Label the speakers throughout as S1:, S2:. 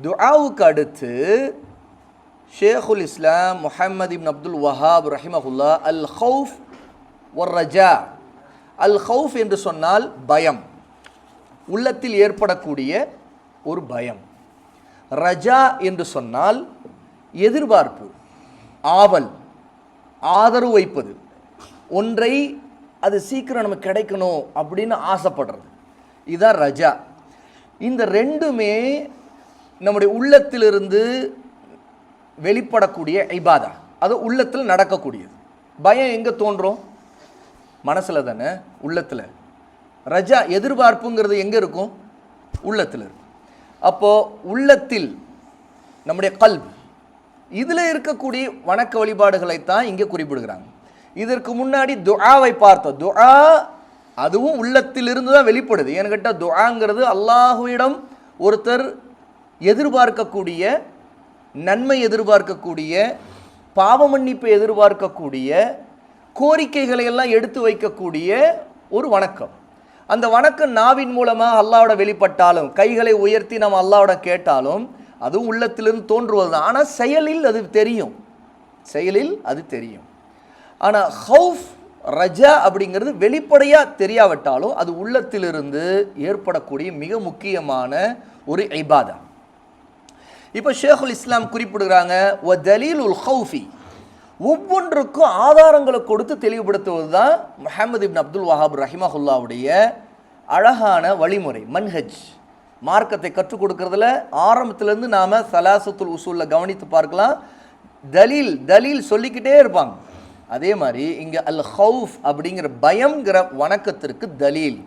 S1: துஆவுக்கு அடுத்து ஷேகுல் இஸ்லாம் முஹம்மது இப்ன் அப்துல் வஹாப் ரஹிமஹுல்லா அல் ஹவுஃப் ஒர் ரஜா. அல் ஹவுஃப் என்று சொன்னால் பயம். உள்ளத்தில் ஏற்படக்கூடிய ஒரு பயம். ரஜா என்று சொன்னால் எதிர்பார்ப்பு ஆவல் ஆதரவு வைப்பது. ஒன்றை அது சீக்கிரம் நமக்கு கிடைக்கணும் அப்படின்னு ஆசைப்படுறது. இதுதான் ரஜா. இந்த ரெண்டுமே நம்முடைய உள்ளத்திலிருந்து வெளிப்படக்கூடிய ஐபாதா அது உள்ளத்தில் நடக்கக்கூடியது. பயம் எங்கே தோன்றும்? மனசில் தானே உள்ளத்தில். ரஜா எதிர்பார்ப்புங்கிறது எங்கே இருக்கும்? உள்ளத்தில் இருக்கும். அப்போது உள்ளத்தில் நம்முடைய கல்வி இதில் இருக்கக்கூடிய வணக்க வழிபாடுகளைத்தான் இங்கே குறிப்பிடுகிறாங்க. இதற்கு முன்னாடி துஆவை பார்த்தோம். துஆ அதுவும் உள்ளத்திலிருந்து தான் வெளிப்படுது. ஏன்னு கேட்டால் துஆங்கிறது அல்லாஹுவிடம் ஒருத்தர் எதிர்பார்க்கக்கூடிய நன்மை எதிர்பார்க்கக்கூடிய பாவ மன்னிப்பை எதிர்பார்க்கக்கூடிய கோரிக்கைகளை எல்லாம் எடுத்து வைக்கக்கூடிய ஒரு வணக்கம். அந்த வணக்கம் நாவின் மூலமாக அல்லாவோட வெளிப்பட்டாலும் கைகளை உயர்த்தி நம்ம அல்லாவோட கேட்டாலும் அதுவும் உள்ளத்திலிருந்து தோன்றுவது தான் ஆனால் செயலில் அது தெரியும். செயலில் அது தெரியும். ஆனால் ஹவுஃப் ரஜா அப்படிங்கிறது வெளிப்படையாக தெரியாவிட்டாலும் அது உள்ளத்திலிருந்து ஏற்படக்கூடிய மிக முக்கியமான ஒரு ஐபாதா இப்போ ஷேகுல் இஸ்லாம் குறிப்பிடுகிறாங்க ஒ உல் ஹவுஃபி ஒவ்வொன்றுக்கும் ஆதாரங்களை கொடுத்து தெளிவுபடுத்துவது தான் முஹமது இப்ன் அப்துல் வஹாப் ரஹிமஹுல்லாவுடைய அழகான வழிமுறை மன்ஹஜ். மார்க்கத்தை கற்றுக் கொடுக்கறதுல ஆரம்பத்திலேருந்து நாம் சலாசத்துல் உசூலில் கவனித்து பார்க்கலாம். தலீல் தலீல் சொல்லிக்கிட்டே இருப்பாங்க. அதே மாதிரி இங்கே அல் ஹவுஃப் அப்படிங்கிற பயங்கிற வணக்கத்திற்கு தலீல்.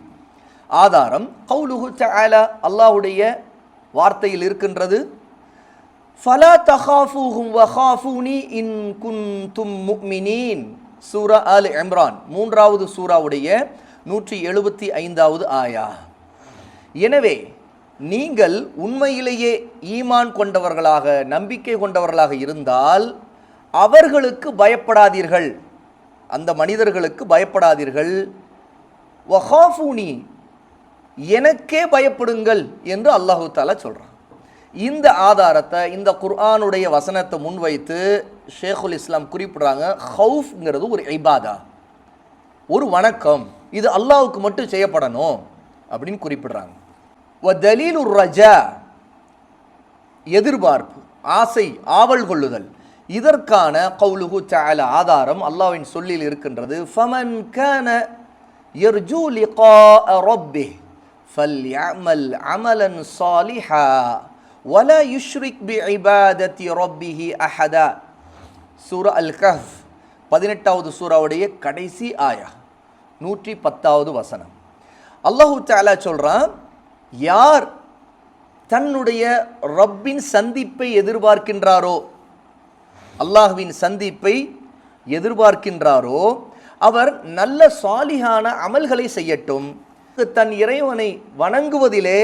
S1: ஆதாரம் கவுலுஹு தஆலா அல்லாஹ்வுடைய வார்த்தையில் இருக்கின்றது. ஃபலா தஹாஃபூஹும் வஹாஃபூனி இன் குன்தும் முக்மினீன். சூரா அல் இம்ரான் மூன்றாவது சூராவுடைய நூற்றி எழுபத்தி ஐந்தாவது ஆயா. எனவே நீங்கள் உண்மையிலேயே ஈமான் கொண்டவர்களாக நம்பிக்கை கொண்டவர்களாக இருந்தால் அவர்களுக்கு பயப்படாதீர்கள். அந்த மனிதர்களுக்கு பயப்படாதீர்கள். வஹாஃபூனி எனக்கே பயப்படுங்கள் என்று அல்லாஹு தாலா சொல்கிறான் இந்த ஆதாரத்தை இந்த குர்ஆனுடைய வசனத்தை முன்வைத்து ஷேகுல் இஸ்லாம் குறிப்பிடுறாங்க. ஹவுஃப்ங்கிறது ஒரு ஐபாதா ஒரு வணக்கம். இது அல்லாவுக்கு மட்டும் செய்யப்படணும் அப்படின்னு குறிப்பிடுறாங்க. வ தலீலு ரஜா. எதிர்பார்ப்பு ஆசை ஆவல் கொள்ளுதல். இதற்கான கவுலுகு சால ஆதாரம் அல்லாஹ்வின் சொல்லில் இருக்கின்றது. ஃபமன் கான யர்ஜூ லிகாஅ ரப்பிஹ் ஃபல்யஅமல் அமலன் சாலிஹா. வல யுஷ்ரிக் பி இபாதத்தி ரொப்பிஹி அஹதா சூரா அல் கஹ் பதினெட்டாவது சூறாவுடைய கடைசி ஆயா நூற்றி பத்தாவது வசனம். அல்லாஹூ தாலா சொல்கிறான் யார் தன்னுடைய ரப்பின் சந்திப்பை எதிர்பார்க்கின்றாரோ அல்லாஹுவின் சந்திப்பை எதிர்பார்க்கின்றாரோ அவர் நல்ல சாலிகான அமல்களை செய்யட்டும். தன் இறைவனை வணங்குவதிலே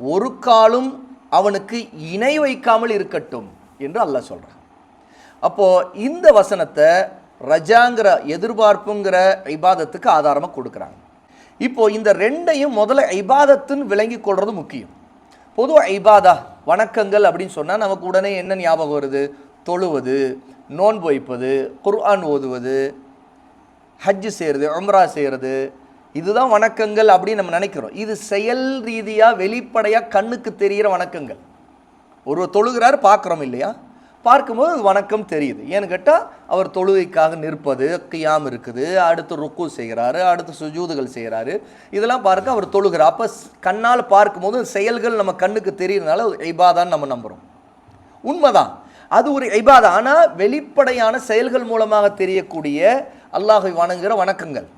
S1: ஒரு காலும் அவனுக்கு இணை வைக்காமல் இருக்கட்டும் என்று அல்லாஹ் சொல்கிறான் அப்போது இந்த வசனத்தை ரஜாங்கிற எதிர்பார்ப்புங்கிற ஐபாதத்துக்கு ஆதாரமாக கொடுக்குறாங்க. இப்போது இந்த ரெண்டையும் முதல்ல ஐபாதத்துன்னு விளங்கி கொள்வது முக்கியம். பொதுவாக ஐபாதா வணக்கங்கள் அப்படின்னு சொன்னால் நமக்கு உடனே என்ன ஞாபகம் வருது? தொழுவது நோன்பு வைப்பது குர்ஆன் ஓதுவது ஹஜ்ஜு செய்கிறது உம்ரா செய்கிறது இதுதான் வணக்கங்கள் அப்படின்னு நம்ம நினைக்கிறோம். இது செயல் ரீதியாக வெளிப்படையாக கண்ணுக்கு தெரிகிற வணக்கங்கள். ஒருவர் தொழுகிறார் பார்க்குறோம் இல்லையா? பார்க்கும்போது அது வணக்கம் தெரியுது. ஏன்னு கேட்டால் அவர் தொழுகைக்காக நிற்பது கியாம் இருக்குது அடுத்து ருக்கு செய்கிறாரு அடுத்து சுஜூதுகள் செய்கிறாரு. இதெல்லாம் பார்க்க அவர் தொழுகிறார். அப்போ கண்ணால் பார்க்கும்போது செயல்கள் நம்ம கண்ணுக்கு தெரியறதுனால ஐபாதான்னு நம்ம நம்புகிறோம் உண்மைதான். அது ஒரு ஐபாதா ஆனால் வெளிப்படையான செயல்கள் மூலமாக தெரியக்கூடிய அல்லாஹை வணங்குகிற வணக்கங்கள்.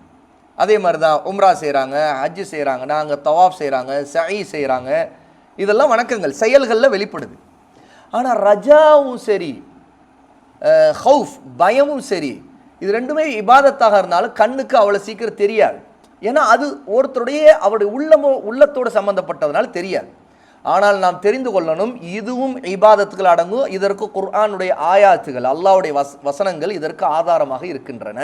S1: அதே மாதிரி தான் உம்ரா செய்கிறாங்க ஹஜ்ஜு செய்கிறாங்க நாங்கள் தவாஃப் செய்கிறாங்க சஹி செய்கிறாங்க இதெல்லாம் வணக்கங்கள் செயல்களில் வெளிப்படுது. ஆனால் ரஜாவும் சரி ஹவுஃப் பயமும் சரி இது ரெண்டுமே இபாதத்தாக இருந்தாலும் கண்ணுக்கு அவ்வளோ சீக்கிரம் தெரியாது. ஏன்னா அது ஒருத்தருடைய அவருடைய உள்ளமோ உள்ளத்தோடு சம்மந்தப்பட்டதுனால தெரியாது. ஆனால் நாம் தெரிந்து கொள்ளணும் இதுவும் இபாதத்துகள் அடங்கும் இதற்கு குர்ஆனுடைய ஆயாத்துகள் அல்லாவுடைய வஸ் வசனங்கள் இதற்கு ஆதாரமாக இருக்கின்றன.